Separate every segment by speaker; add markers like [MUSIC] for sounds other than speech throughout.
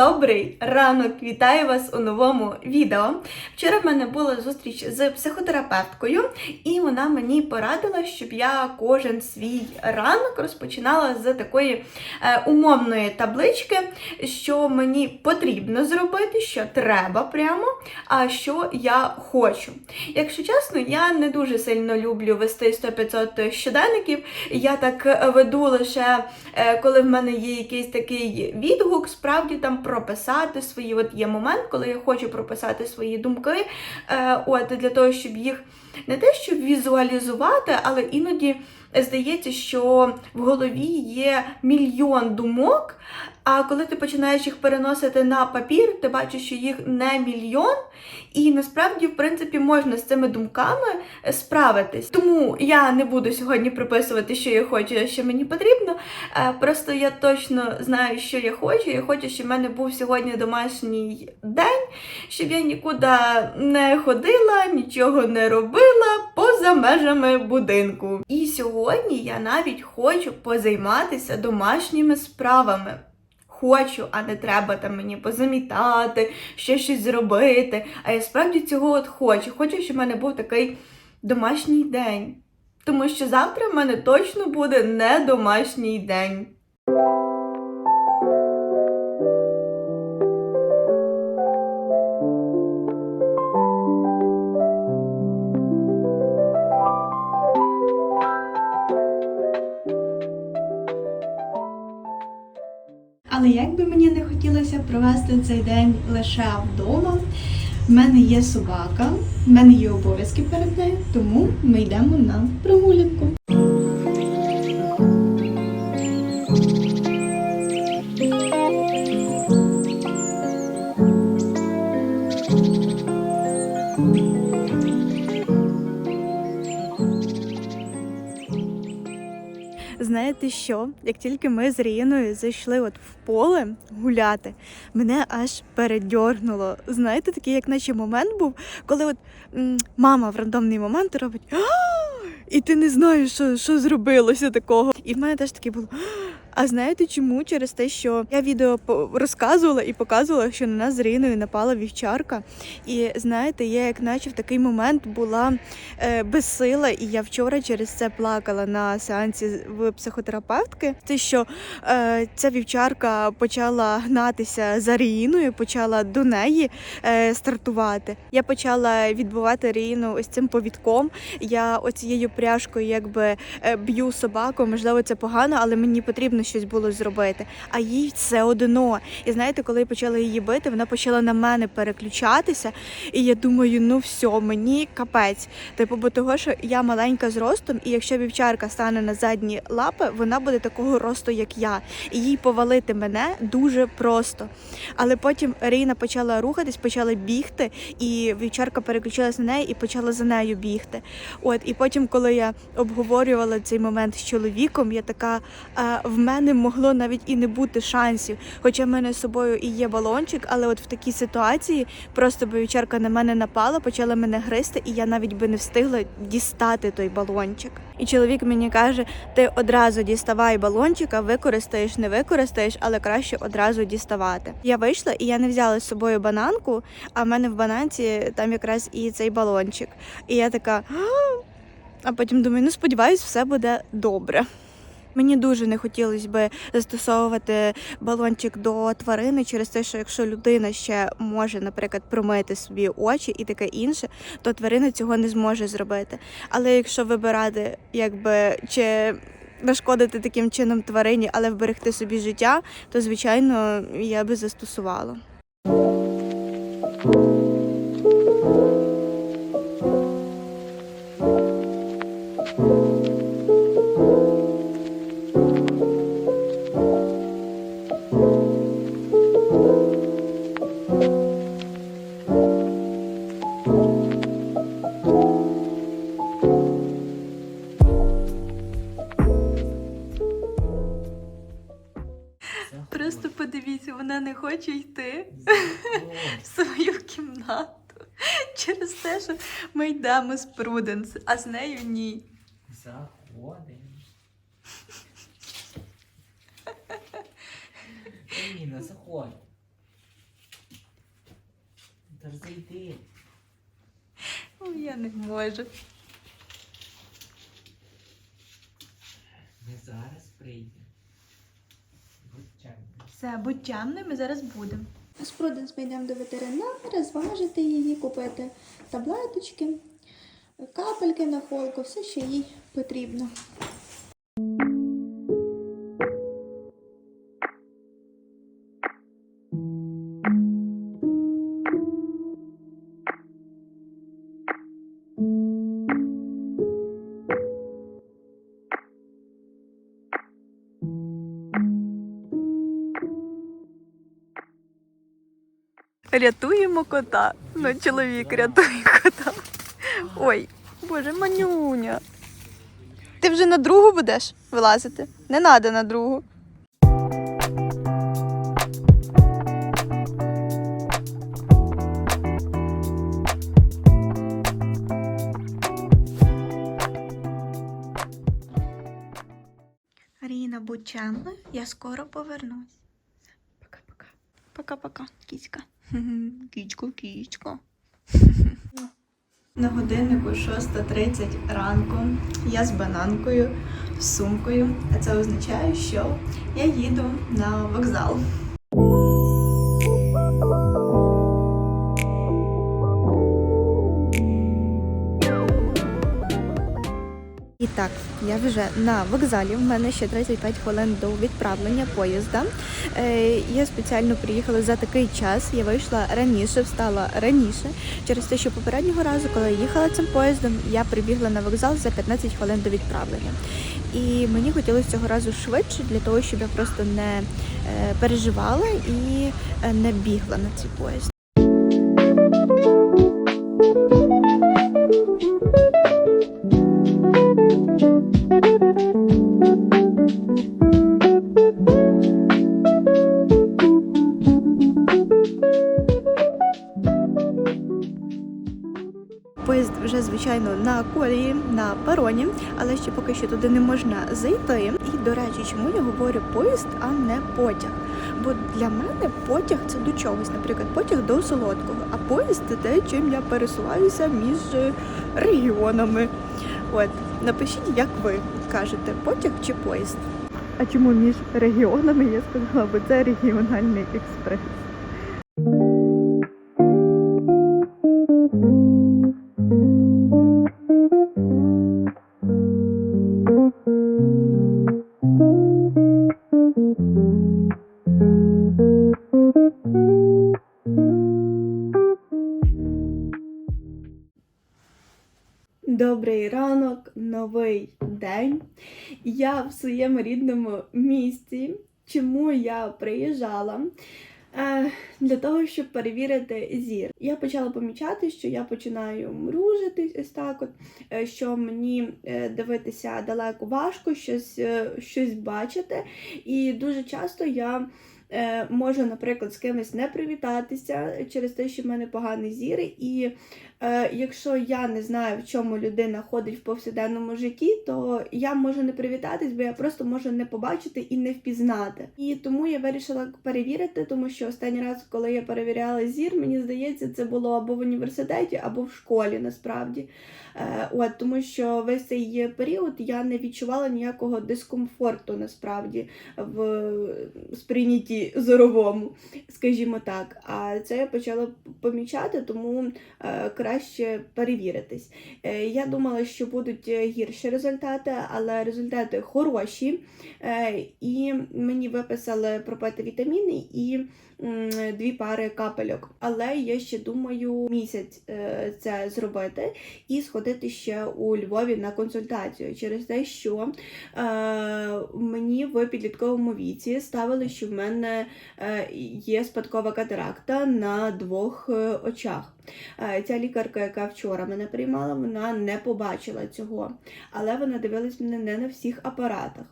Speaker 1: Добрий ранок! Вітаю вас у новому відео. Вчора в мене була зустріч з психотерапевткою, і вона мені порадила, щоб я кожен свій ранок розпочинала з такої е, умовної таблички, що мені потрібно зробити, що треба прямо, а що я хочу. Якщо чесно, я не дуже сильно люблю вести 100-500 щоденників. Я так е, веду лише е, коли в мене є якийсь такий відгук, справді там прописати свої. От є момент, коли я хочу прописати свої думки, е, от для того, щоб їх не те, щоб візуалізувати, але іноді здається, що в голові є мільйон думок. А коли ти починаєш їх переносити на папір, ти бачиш, що їх не мільйон, і насправді, в принципі, можна з цими думками справитись. Тому я не буду сьогодні приписувати, що я хочу, що мені потрібно. Е, Просто я точно знаю, що я хочу. Я хочу, щоб в мене був сьогодні домашній день, щоб я нікуди не ходила, нічого не робила поза межами будинку. І сьогодні я навіть хочу позайматися домашніми справами. Хочу, а не треба там мені позамітати, ще щось зробити. А я справді цього от хочу. Хочу, щоб в мене був такий домашній день. Тому що завтра в мене точно буде не домашній день. Цей день лише вдома, в мене є собака, в мене є обов'язки перед нею, тому ми йдемо на прогулянку. Знаєте що? Як тільки ми з Ріїною зайшли от в поле гуляти, мене аж передьорнуло. Знаєте, такий, як наче момент був, коли от мама в рандомний момент робить. І ти не знаєш, що, що зробилося такого. І в мене теж таке було. «А!» Знаєте чому? Через те, що я відео розказувала і показувала, що на нас з Ріною напала вівчарка. І знаєте, я як наче в такий момент була е, безсила, і я вчора через це плакала на сеансі в психотерапевтки. Те, що е, ця вівчарка почала гнатися за Ріїною, почала до неї е, стартувати. Я почала відбувати Ріїну ось цим повідком. Я оцією пряжкою якби е, б'ю собаку. Можливо, це погано, але мені потрібно щось було зробити. А їй все одно. І знаєте, коли я почала її бити, вона почала на мене переключатися. І я думаю, ну все, мені капець. Типу, бо того, що я маленька зростом, і якщо вівчарка стане на задні лапи, вона буде такого росту, як я. І їй повалити мене дуже просто. Але потім Ріна почала рухатись, почала бігти, і вівчарка переключилась на неї і почала за нею бігти. От, і потім, коли я обговорювала цей момент з чоловіком, я така а, в мене могло навіть і не бути шансів. Хоча в мене з собою і є балончик, але от в такій ситуації просто вівчарка на мене напала, почала мене гризти, і я навіть би не встигла дістати той балончик. І чоловік мені каже: ти одразу діставай балончика, використаєш, не використаєш, але краще одразу діставати. Я вийшла і я не взяла з собою бананку, а в мене в бананці там якраз і цей балончик. І я така. А потім думаю, ну сподіваюсь, все буде добре. Мені дуже не хотілося би застосовувати балончик до тварини через те, що якщо людина ще може, наприклад, промити собі очі і таке інше, то тварина цього не зможе зробити. Але якщо вибирати, якби чи нашкодити таким чином тварині, але вберегти собі життя, то звичайно я би застосувала. Просто йдемо з Пруденс, а з нею ні.
Speaker 2: Заходимо. Аліна, заходь. Та ж зайди.
Speaker 1: Ой, я не можу.
Speaker 2: Ми зараз прийдемо. Будь чемний.
Speaker 1: Все, будь чемним, ми зараз будемо. З Пруденс ми йдемо до ветеринара, зважити її, купити таблеточки, капельки на холку, все, що їй потрібно. Рятуємо кота. Ну, чоловік рятує кота. Ой, боже, манюня. Ти вже на другу будеш вилазити? Не треба на другу. Аріна, будь чемною, я скоро повернусь. Пока-пока. Пока-пока, кіцька. Кічко, кічко. [LAUGHS] На годиннику 6.30 ранку я з бананкою, з сумкою. А це означає, що я їду на вокзал. Так, я вже на вокзалі. В мене ще 35 хвилин до відправлення поїзда. Е, я спеціально приїхала за такий час. Я вийшла раніше, встала раніше. Через те, що попереднього разу, коли я їхала цим поїздом, я прибігла на вокзал за 15 хвилин до відправлення. І мені хотілося цього разу швидше, для того, щоб я просто не е, переживала і е, не бігла на цей поїзд. Поїзд вже звичайно на колії, на пероні, але ще поки що туди не можна зайти. І до речі, чому я говорю поїзд, а не потяг? Бо для мене потяг це до чогось, наприклад, потяг до солодкого, а поїзд це те, чим я пересуваюся між регіонами. От напишіть, як ви кажете, потяг чи поїзд? А чому між регіонами я сказала, бо це регіональний експрес. Новий день. Я в своєму рідному місті. Чому я приїжджала? Е, для того, щоб перевірити зір. Я почала помічати, що я починаю мружитись ось так, от, е, що мені е, дивитися далеко важко, щось, щось бачити. І дуже часто я можу, наприклад, з кимось не привітатися через те, що в мене поганий зір. І якщо я не знаю, в чому людина ходить в повсякденному житті, то я можу не привітатись, бо я просто можу не побачити і не впізнати. І тому я вирішила перевірити, тому що останній раз, коли я перевіряла зір, мені здається, це було або в університеті, або в школі насправді. Е, от тому що весь цей період я не відчувала ніякого дискомфорту насправді в сприйнятті зоровому, скажімо так. А це я почала помічати, тому е, краще перевіритись. Е, я думала, що будуть е, гірші результати, але результати хороші. Е, і мені виписали пропити вітаміни і дві пари капельок. Але я ще думаю місяць це зробити і сходити ще у Львові на консультацію через те, що мені в підлітковому віці ставили, що в мене є спадкова катаракта на двох очах. Ця лікарка, яка вчора мене приймала, вона не побачила цього, але вона дивилась мене не на всіх апаратах.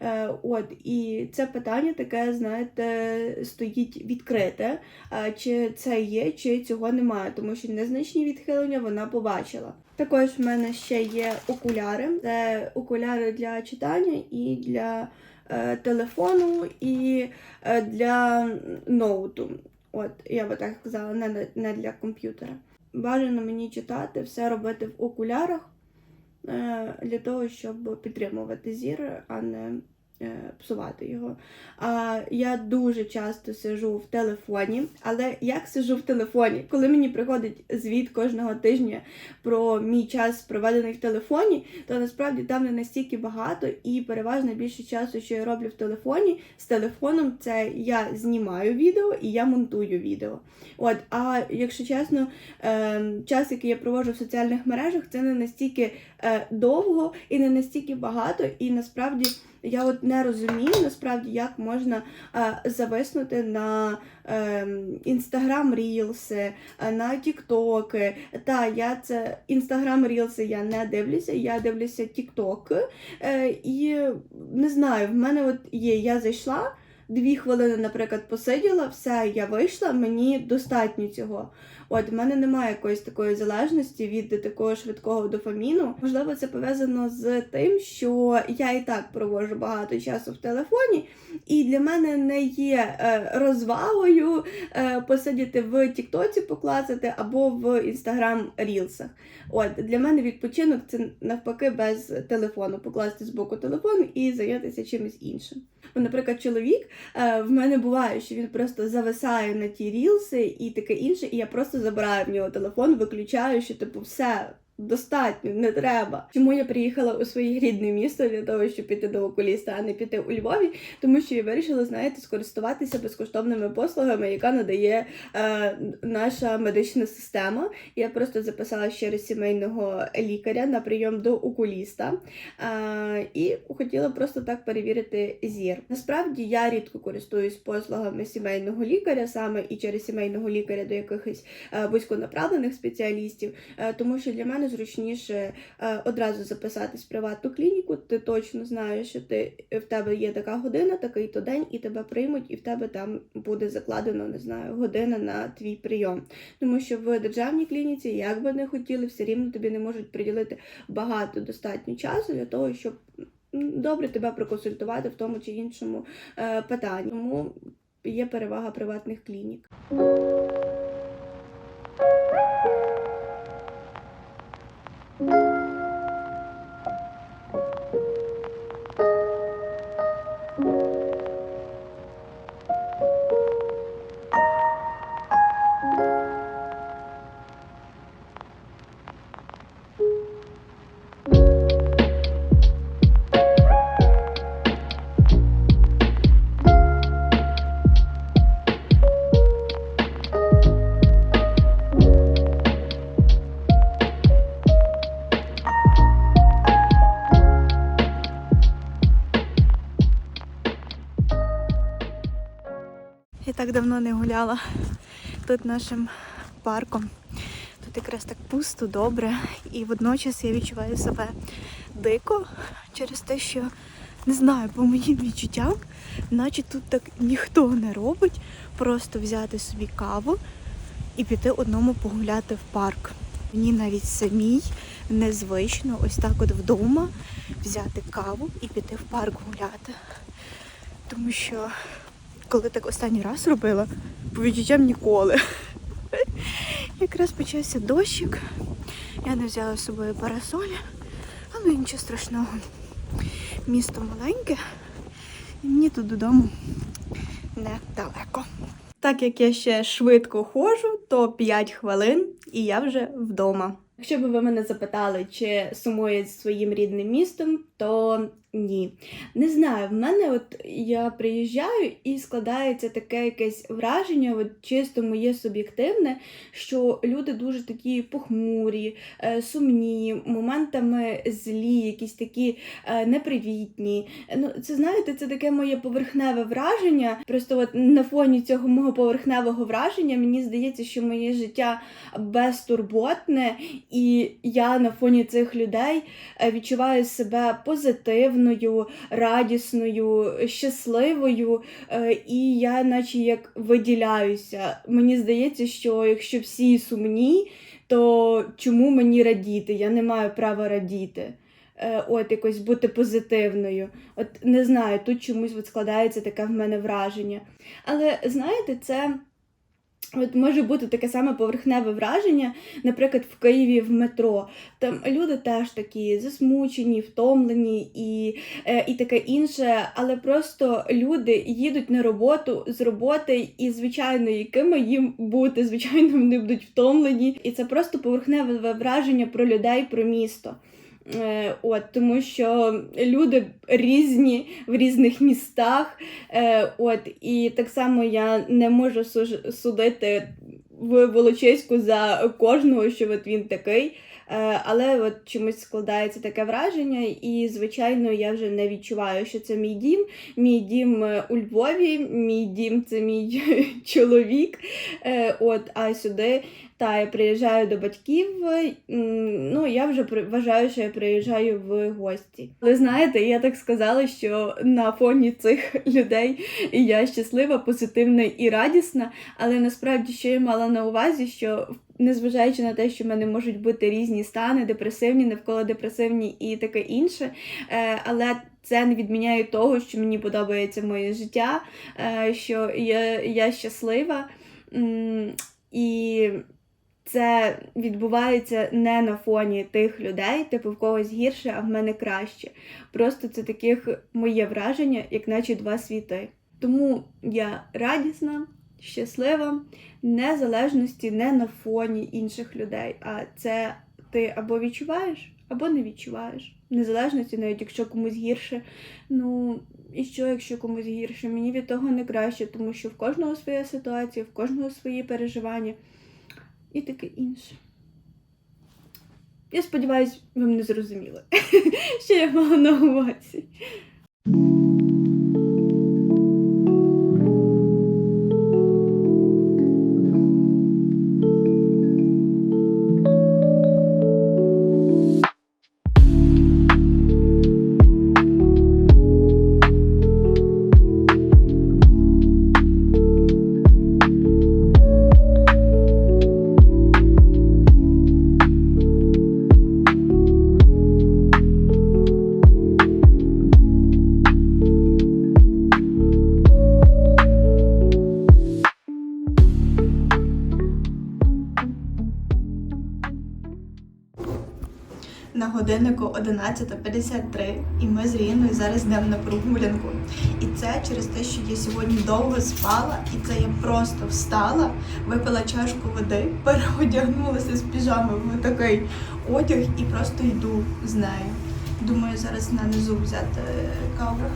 Speaker 1: Е, От і це питання таке, знаєте, стоїть відкрите. Чи це є, чи цього немає, тому що незначні відхилення вона побачила. Також в мене ще є окуляри. Це окуляри для читання і для е, телефону, і е, для ноуту. От, я би так сказала, не для комп'ютера. Бажано мені читати, все робити в окулярах е, для того, щоб підтримувати зір, а не псувати його. А я дуже часто сижу в телефоні, але як сижу в телефоні? Коли мені приходить звіт кожного тижня про мій час, проведений в телефоні, то насправді там не настільки багато, і переважно більше часу, що я роблю в телефоні з телефоном, це я знімаю відео і я монтую відео. От, а якщо чесно, е, час, який я проводжу в соціальних мережах, це не настільки е, довго і не настільки багато, і насправді. Я от не розумію насправді, як можна е, зависнути на інстаграм рілси, на тіктоки. Та я це інстаграм рілси я не дивлюся, я дивлюся тіктоки. Е, і не знаю, в мене от є, я зайшла. Дві хвилини, наприклад, посиділа, все, я вийшла, мені достатньо цього. От в мене немає якоїсь такої залежності від такого швидкого дофаміну. Можливо, це пов'язано з тим, що я і так проводжу багато часу в телефоні, і для мене не є е, розвагою е, посидіти в Тіктоці, поклацати або в інстаграм рілсах. От для мене відпочинок це навпаки без телефону, покласти з боку телефон і зайнятися чимось іншим. Ну, наприклад, чоловік е, в мене буває, що він просто зависає на ті рілси і таке інше, і я просто забираю в нього телефон, виключаю, що типу все. Достатньо, не треба. Чому я приїхала у своє рідне місто для того, щоб піти до окуліста, а не піти у Львові? Тому що я вирішила, знаєте, скористуватися безкоштовними послугами, яка надає е, наша медична система. Я просто записала через сімейного лікаря на прийом до окуліста е, і хотіла просто так перевірити зір. Насправді я рідко користуюсь послугами сімейного лікаря, саме і через сімейного лікаря до якихось е, вузьконаправлених спеціалістів, е, тому що для мене зручніше е, одразу записатись в приватну клініку. Ти точно знаєш, що ти в тебе є така година, такий то день, і тебе приймуть, і в тебе там буде закладено, не знаю, година на твій прийом. Тому що в державній клініці, як би не хотіли, все рівно тобі не можуть приділити багато достатньо часу для того, щоб добре тебе проконсультувати в тому чи іншому е, питанні. Тому є перевага приватних клінік. Я так давно не гуляла тут нашим парком. Тут якраз так пусто, добре. І водночас я відчуваю себе дико через те, що не знаю, по моїм відчуттям, наче тут так ніхто не робить, просто взяти собі каву і піти одному погуляти в парк. Мені навіть самій незвично ось так от вдома взяти каву і піти в парк гуляти. Тому що коли так останній раз робила, по відчуттям ніколи. Якраз почався дощик. Я не взяла з собою парасолі, але нічого страшного. Місто маленьке, і мені тут додому недалеко. Так як я ще швидко ходжу, то 5 хвилин і я вже вдома. Якщо б ви мене запитали, чи сумує своїм рідним містом, то ні. Не знаю, в мене от я приїжджаю і складається таке якесь враження, от чисто моє суб'єктивне, що люди дуже такі похмурі, е, сумні, моментами злі, якісь такі е, непривітні. Ну, це знаєте, це таке моє поверхневе враження. Просто от на фоні цього мого поверхневого враження мені здається, що моє життя безтурботне, і я на фоні цих людей е, відчуваю себе позитивною, радісною, щасливою, е, і я, наче як виділяюся. Мені здається, що якщо всі сумні, то чому мені радіти? Я не маю права радіти. Е, От якось бути позитивною. От не знаю, тут чомусь от складається таке в мене враження. Але знаєте, це От може бути таке саме поверхневе враження, наприклад, в Києві в метро. Там люди теж такі засмучені, втомлені і, е, і таке інше, але просто люди їдуть на роботу з роботи, і звичайно, якими їм бути, звичайно, вони будуть втомлені. І це просто поверхневе враження про людей, про місто. Е, От, тому що люди різні в різних містах. Е, от, і так само я не можу судити в Волочиську за кожного, що от він такий. Е, але от чомусь складається таке враження, і звичайно, я вже не відчуваю, що це мій дім. Мій дім у Львові, мій дім це мій [LAUGHS] чоловік. От, а сюди та я приїжджаю до батьків. Ну я вже вважаю, що я приїжджаю в гості. Але знаєте, я так сказала, що на фоні цих [LAUGHS] людей я щаслива, позитивна і радісна. Але насправді, що я мала на увазі, що незважаючи на те, що в мене можуть бути різні стани, депресивні, навколо депресивні і таке інше, е, але це не відміняє того, що мені подобається моє життя, е, що я, я щаслива. І це відбувається не на фоні тих людей, типу в когось гірше, а в мене краще. Просто це таких моє враження, як наче два світи. Тому я радісна, щаслива, незалежності не на фоні інших людей. А це ти або відчуваєш, або не відчуваєш. Незалежності, навіть якщо комусь гірше. Ну і що, якщо комусь гірше? Мені від того не краще, тому що в кожного своя ситуація, в кожного свої переживання і таке інше. Я сподіваюся, ви мене зрозуміли, [LAUGHS] що я мала на увазі. 11.53, і ми з Ріною зараз йдемо на прогулянку. І це через те, що я сьогодні довго спала, і це я просто встала, випила чашку води, [LAUGHS] переодягнулася з піжами в такий одяг і просто йду з нею. Думаю, зараз на низу взяти каву.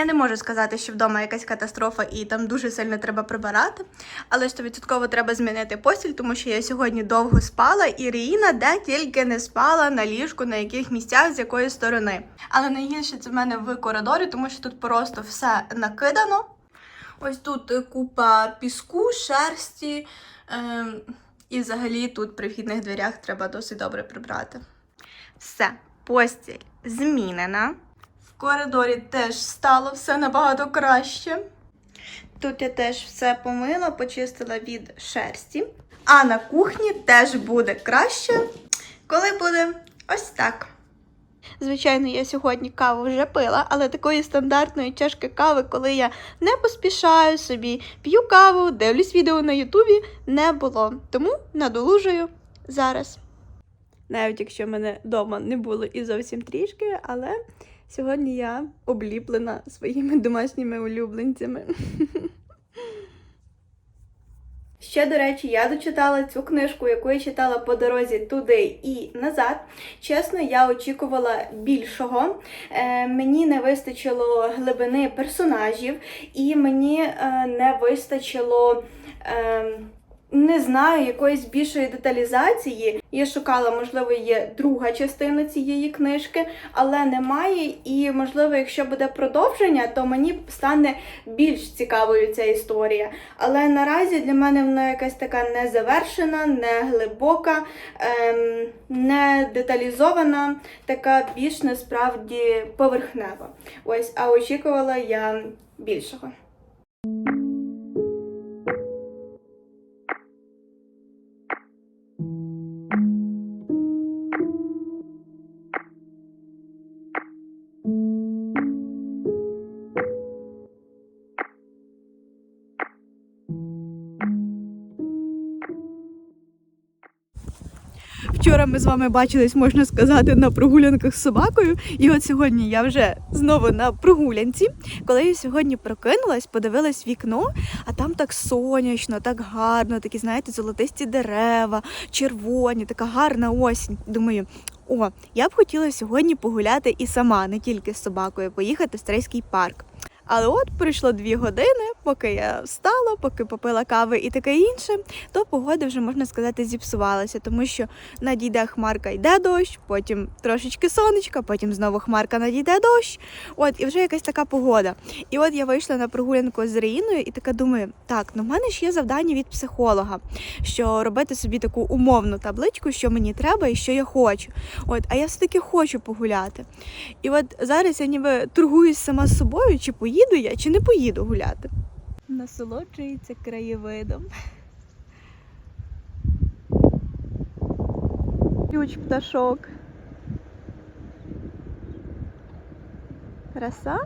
Speaker 1: Я не можу сказати, що вдома якась катастрофа і там дуже сильно треба прибирати, але 100% треба змінити постіль, тому що я сьогодні довго спала, і Ріїна де тільки не спала на ліжку, на яких місцях, з якої сторони. Але найгірше це в мене в коридорі, тому що тут просто все накидано. Ось тут е, купа піску, шерсті, ем, і взагалі тут при вхідних дверях треба досить добре прибрати. Все, постіль змінена. Коридорі теж стало все набагато краще. Тут я теж все помила, почистила від шерсті. А на кухні теж буде краще, коли буде ось так. Звичайно, я сьогодні каву вже пила, але такої стандартної чашки кави, коли я не поспішаю собі, п'ю каву, дивлюсь відео на Ютубі, не було. Тому надолужую зараз. Навіть якщо мене вдома не було і зовсім трішки, але сьогодні я обліплена своїми домашніми улюбленцями. Ще, до речі, я дочитала цю книжку, яку я читала по дорозі туди і назад. Чесно, я очікувала більшого. Е, мені не вистачило глибини персонажів, і мені е, не вистачило. Е, не знаю якоїсь більшої деталізації. Я шукала, можливо, є друга частина цієї книжки, але немає. І, можливо, якщо буде продовження, то мені стане більш цікавою ця історія. Але наразі для мене вона якась така незавершена, не глибока, ем, не деталізована, така більш насправді поверхнева. Ось, а очікувала я більшого. Вчора ми з вами бачились, можна сказати, на прогулянках з собакою. І от сьогодні я вже знову на прогулянці. Коли я сьогодні прокинулась, подивилась вікно, а там так сонячно, так гарно, такі, знаєте, золотисті дерева, червоні, така гарна осінь. Думаю. О, я б хотіла сьогодні погуляти і сама, не тільки з собакою, поїхати в Стрийський парк. Але от пройшло дві години, поки я встала, поки попила кави і таке інше, то погода вже можна сказати зіпсувалася, тому що надійде хмарка, йде дощ, потім трошечки сонечка, потім знову хмарка надійде дощ. От і вже якась така погода. І от я вийшла на прогулянку з Раїною і така думаю: так, ну в мене ж є завдання від психолога, що робити собі таку умовну табличку, що мені треба і що я хочу. От, а я все таки хочу погуляти. І от зараз я ніби торгуюсь сама з собою, чи поїду я, чи не поїду гуляти. Насолоджується краєвидом. Ключ пташок. Краса.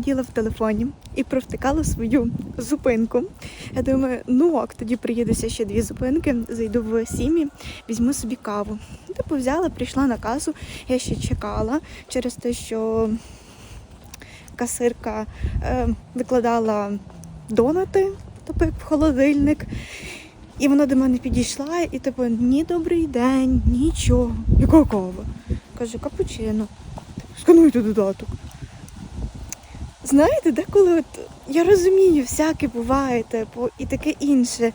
Speaker 1: Сиділа в телефоні і провтикала свою зупинку. Я думаю, ну ок, тоді приїдуся ще дві зупинки, зайду в сім'ї, візьму собі каву. Типу взяла, прийшла на касу, я ще чекала через те, що касирка е, викладала донати, типу, в холодильник. І вона до мене підійшла і типу, ні добрий день, нічого. Яка кава? Каже, капучино. Скануйте додаток. Знаєте, деколи от я розумію, всяке буває, типу, і таке інше.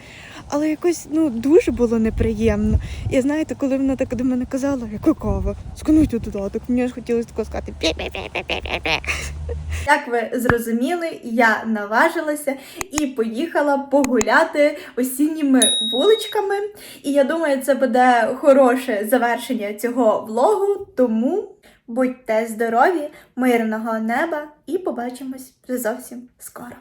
Speaker 1: Але якось ну дуже було неприємно. І знаєте, коли вона так до мене казала, яка кава, скануйте додаток, мені ж хотілося тако сказати. Як ви зрозуміли, я наважилася і поїхала погуляти осінніми вуличками. І я думаю, це буде хороше завершення цього влогу. Тому будьте здорові, мирного неба і побачимось зовсім скоро.